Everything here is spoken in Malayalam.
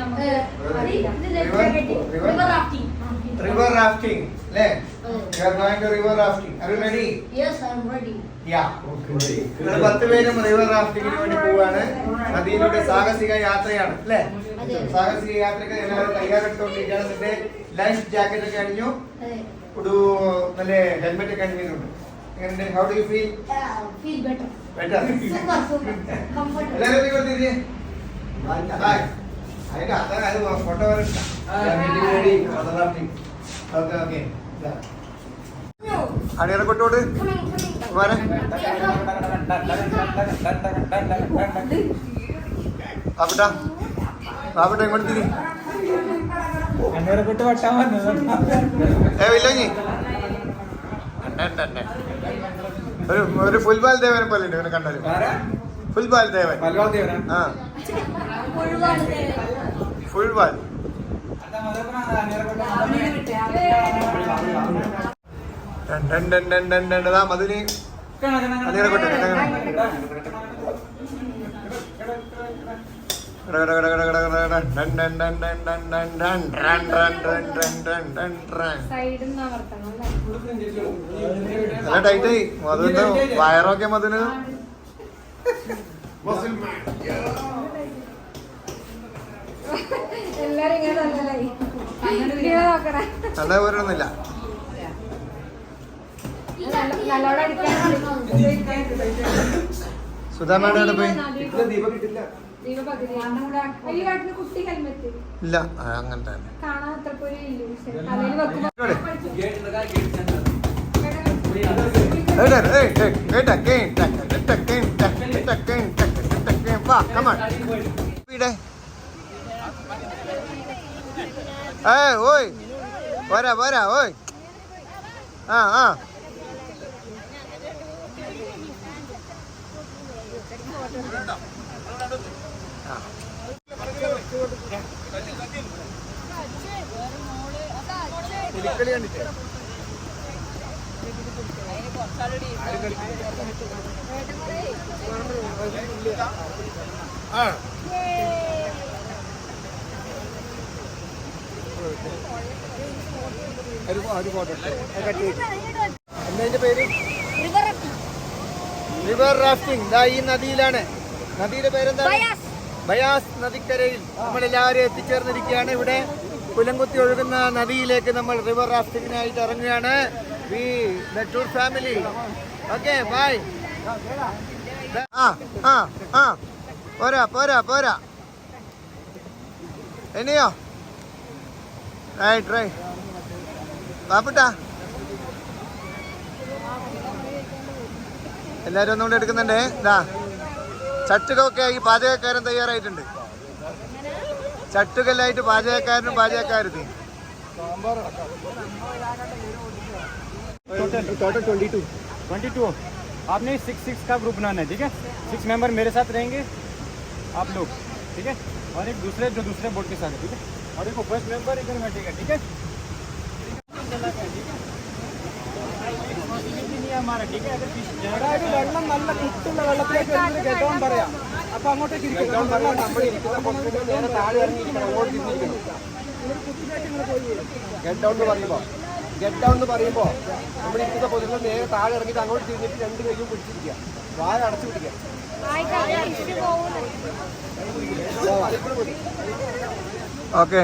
നമുക്ക് റിവർ റിവർ റാഫ്റ്റിംഗ് അല്ലേ? You are going to river rafting are you ready yes I am ready yeah നിങ്ങൾ പത്ത് പേരും റിവർ റാഫ്റ്റിംഗിന് വേണ്ടി പോവാണ്. നദിയിലൂടെ സാഹസിക യാത്രയാണ് അല്ലേ. സാഹസിക യാത്രയ്ക്ക് എല്ലാവരും തയ്യാറെടുത്തോണ്ടിരിക്കുകയാണ്. നിന്റെ ലൈഫ് ജാക്കറ്റ് ഒക്കെ അണിഞ്ഞു. ഒരു നല്ല ഹെൽമെറ്റ് ഒക്കെ അണിഞ്ഞിട്ടുണ്ട്. How do you feel feel better better എല്ലാവരും നിങ്ങൾ തിരിഞ്ഞ് ഹായ് അതിന്റെ അത്ര അത് ഫോട്ടോ ഓക്കെ ഓക്കെ. അണിയറ കൊട്ടോട് വരെ ബാബുട്ടാ ബാബുട്ടാ ഇങ്ങോട്ട് തിരി. വട്ടാൻ വന്നത് ഏ വില്ലോഞ്ഞി. ഒരു ഒരു ഫുൽബാൽ ദേവനെ പോലെ ഉണ്ട് ഇവനെ കണ്ടാലും. ഫുട്ബോൾ ദേവൻ. ആ. ഡൺ ഡൺ ഡൺ ദാ മധുനി അണിയറ കൊട്ട സൈഡിൽ നിന്ന് അമർത്തണം അല്ലേ നല്ല ടൈറ്റായി മധുവിന്റെ വയറൊക്കെ മധുന് എല്ലാരും ഇങ്ങനെ തന്നലായി ഇങ്ങനെ നോക്കണേ നല്ല പോരൊന്നുമില്ല നല്ല- നല്ലോണം അടിക്കാൻ സുധാമയുടെ അവിടെ പോയി ഈ കാട്ടിന് കുട്ടി ഹെൽമെറ്റ്. ഇല്ല ആ, അങ്ങനെ തന്നെ. കാണാൻ അത്രയ്ക്ക് ഒരു ഇല്യൂഷൻ തലയിൽ വെക്കുമ്പോ ഇവിടെ. ഏയ്, ഏയ്, ഏയ്, ഏയ്, ടക്ക്, ഏയ്, ടക്ക്, ടക്ക്, ടക്ക്, ടക്ക്, ടക്ക്, ടക്ക്. വാ, come on. ഇവിടെ. ഏയ്, ഓയ്. പോരാ പോരാ ഓയ്. ആ ആ. ആ. ഒരു ഒരു ഫോട്ടോ എന്താ പേര് റിവർ റാഫ്റ്റിംഗ് ഇതാ ഈ നദിയിലാണ്. നദിയുടെ പേരെന്താണ്? ബയാസ്. നദിക്കരയിൽ നമ്മൾ എല്ലാവരും എത്തിച്ചേർന്നിരിക്കുകയാണ്. ഇവിടെ പുലങ്കുത്തി ഒഴുകുന്ന നദിയിലേക്ക് നമ്മൾ റിവർ റാഫ്റ്റിങ്ങിനായിട്ട് ഇറങ്ങുകയാണ്. We the tour family okay bye ആ ആ ആ. പോരാ പോരാ പോരാ. ഇനിയോ റൈറ്റ് റൈറ്റ് പാപ്പിട്ടാ എല്ലാരും ഒന്നുകൂടെ എടുക്കുന്നുണ്ടേ ഇതാ ചട്ടുകൊക്കെ ആയി പാചകക്കാരൻ തയ്യാറായിട്ടുണ്ട് ചട്ടുകല്ലായിട്ട് പാചകക്കാരനും പാചകക്കാരത്തി total total twenty two twenty two आपने सिक्स सिक्स का ग्रुप बनाना है ठीक है सिक्स मेंबर मेरे साथ रहेंगे आप लोग ठीक है और एक दूसरे जो दूसरे बोर्ड के साथ है ठीक है और एक फर्स्ट मेंबर इधर बैठेगा ठीक है हमारा ठीक है अगर fish जाएगा വെള്ളം നല്ല കുത്തുള്ള വെള്ളത്തിലേക്ക് വരുന്നത് ഗെഡോൺ പറയാം അപ്പൊ അങ്ങോട്ടേക്ക് ഇരിക്കും ഗെറ്റ് ഡൗൺ എന്ന് പറയുമ്പോ ഗെറ്റ് ഡൗൺ എന്ന് പറയുമ്പോ നമ്മൾ ഇരിക്കുന്ന പൊതുവെ നേരെ താഴെ ഇറങ്ങിയിട്ട് അങ്ങോട്ട് തിരിഞ്ഞിട്ട് രണ്ട് കൈയും പിടിച്ചിരിക്കുക വായ അടച്ചു പിടിക്കുക ഓക്കെ